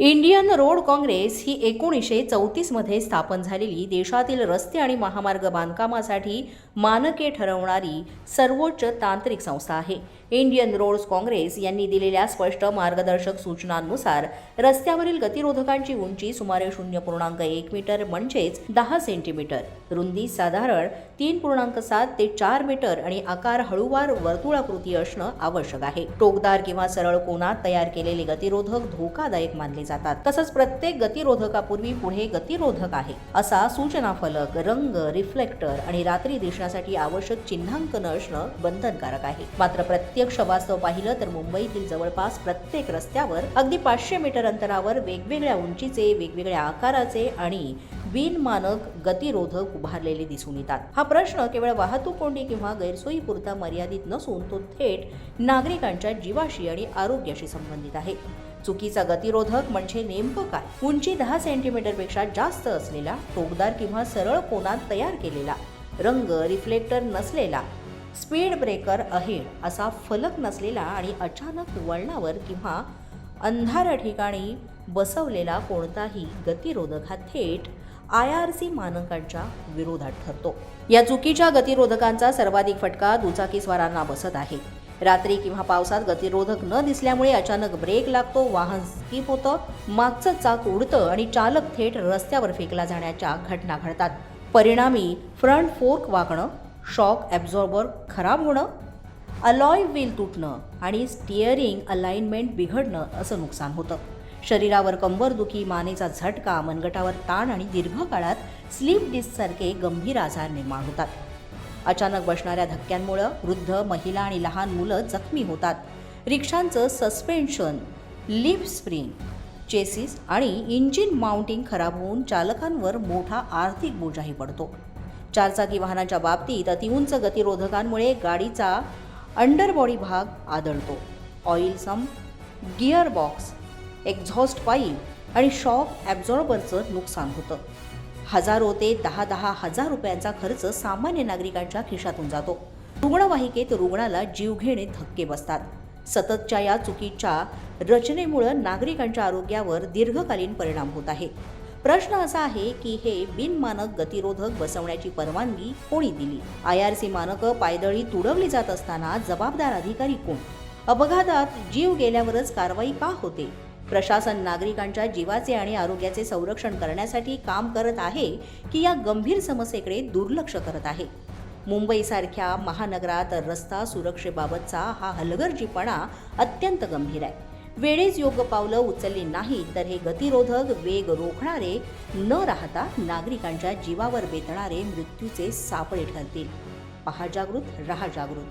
Indian road Congress ही एकोणीसशे चौतीसमध्ये स्थापन झालेली देशातील रस्ते आणि महामार्ग बांधकामासाठी मानके ठरवणारी सर्वोच्च तांत्रिक संस्था आहे. इंडियन रोड्स काँग्रेस यांनी दिलेल्या स्पष्ट मार्गदर्शक सूचनांनुसार रस्त्यावरील गतिरोधकांची उंची सुमारे शून्य पूर्णांक एक मीटर म्हणजेच दहा सेंटीमीटर रुंदी साधारण तीन पूर्णांक सात ते चार मीटर आणि आकार हळूवार वर्तुळाकृती असणं आवश्यक आहे. टोकदार किंवा सरळ कोणात तयार केलेले गतिरोधक धोकादायक मानले जातात. तसंच प्रत्येक गतिरोधकापूर्वी पुढे गतिरोधक आहे. असा सूचना फलक रंग रिफ्लेक्टर आणि रात्री दिसण्यासाठी आवश्यक चिन्हांकन असणं बंधनकारक आहे. मात्र प्रत्येक प्रत्यक्ष वास्तव पाहिलं तर मुंबईतील जवळपास प्रत्येक रस्त्यावर अगदी पाचशे मीटर अंतरावर वेगवेगळ्या उंचीचे वेगवेगळ्या आकाराचे आणि बिनमानक गतिरोधक उभारलेले दिसून येतात. हा प्रश्न केवळ वाहतूक कोंडी किंवा गैरसोयीपुरता मर्यादित नसून तो थेट नागरिकांच्या जीवाशी आणि आरोग्याशी संबंधित आहे. चुकीचा गतिरोधक म्हणजे नेमकं काय? उंची दहा सेंटीमीटरपेक्षा जास्त असलेला टोकदार किंवा सरळ कोनात तयार केलेला रंग रिफ्लेक्टर नसलेला स्पीड ब्रेकर अहेड असा फलक नसलेला आणि अचानक वळणावर किंवा अंधार ठिकाणी बसवलेला कोणताही गतिरोधक हा थेट आय आर सी मानकांच्या विरोधात ठरतो. या चुकीच्या गतिरोधकांचा सर्वाधिक फटका दुचाकीस्वारांना बसत आहे. रात्री किंवा पावसात गतिरोधक न दिसल्यामुळे अचानक ब्रेक लागतो वाहन स्किप होतं मागचं चाक उडतं आणि चालक थेट रस्त्यावर फेकला जाण्याच्या घटना घडतात. परिणामी फ्रंट फोर्क वागणं शॉक ॲब्झॉर्बर खराब होणं अलॉय व्हील तुटणं आणि स्टिअरिंग अलाइनमेंट बिघडणं असं नुकसान होतं. शरीरावर कंबरदुखी मानेचा झटका मनगटावर ताण आणि दीर्घकाळात स्लीप डिस्कसारखे गंभीर आजार निर्माण होतात. अचानक बसणाऱ्या धक्क्यांमुळं वृद्ध महिला आणि लहान मुलं जखमी होतात. रिक्षांचं सस्पेन्शन लिफ्ट स्प्रिंग चेसिस आणि इंजिन माउंटिंग खराब होऊन चालकांवर मोठा आर्थिक बोजाही पडतो. चारचाकी वाहनाच्या बाबतीत अतिउंच गतिरोधकांमुळे गाडीचा अंडरबॉडी भाग आदळतो. Oil sump gear box exhaust pipe आणि शॉक ॲब्झॉर्बरचं नुकसान होतं. हजारो ते दहा दहा हजार रुपयांचा खर्च सामान्य नागरिकांच्या खिशातून जातो. रुग्णवाहिकेत रुग्णाला जीवघेणे धक्के बसतात. सततच्या या चुकीच्या रचनेमुळं नागरिकांच्या आरोग्यावर दीर्घकालीन परिणाम होत आहे. प्रश्न असा आहे की हे बिनमानक गतिरोधक बसवण्याची परवानगी कोणी दिली? आय आर सी मानकं पायदळी तुडवली जात असताना जबाबदार अधिकारी कोण? अपघातात जीव गेल्यावरच कारवाई का होते? प्रशासन नागरिकांच्या जीवाचे आणि आरोग्याचे संरक्षण करण्यासाठी काम करत आहे की या गंभीर समस्येकडे दुर्लक्ष करत आहे? मुंबईसारख्या महानगरात रस्ता सुरक्षेबाबतचा हा हलगर्जीपणा अत्यंत गंभीर आहे. वेळेस योग्य पावलं उचलली नाही तर हे गतिरोधक वेग रोखणारे न राहता नागरिकांच्या जीवावर बेतणारे मृत्यूचे सापळे ठरतील. पहा जागृत रहा जागृत.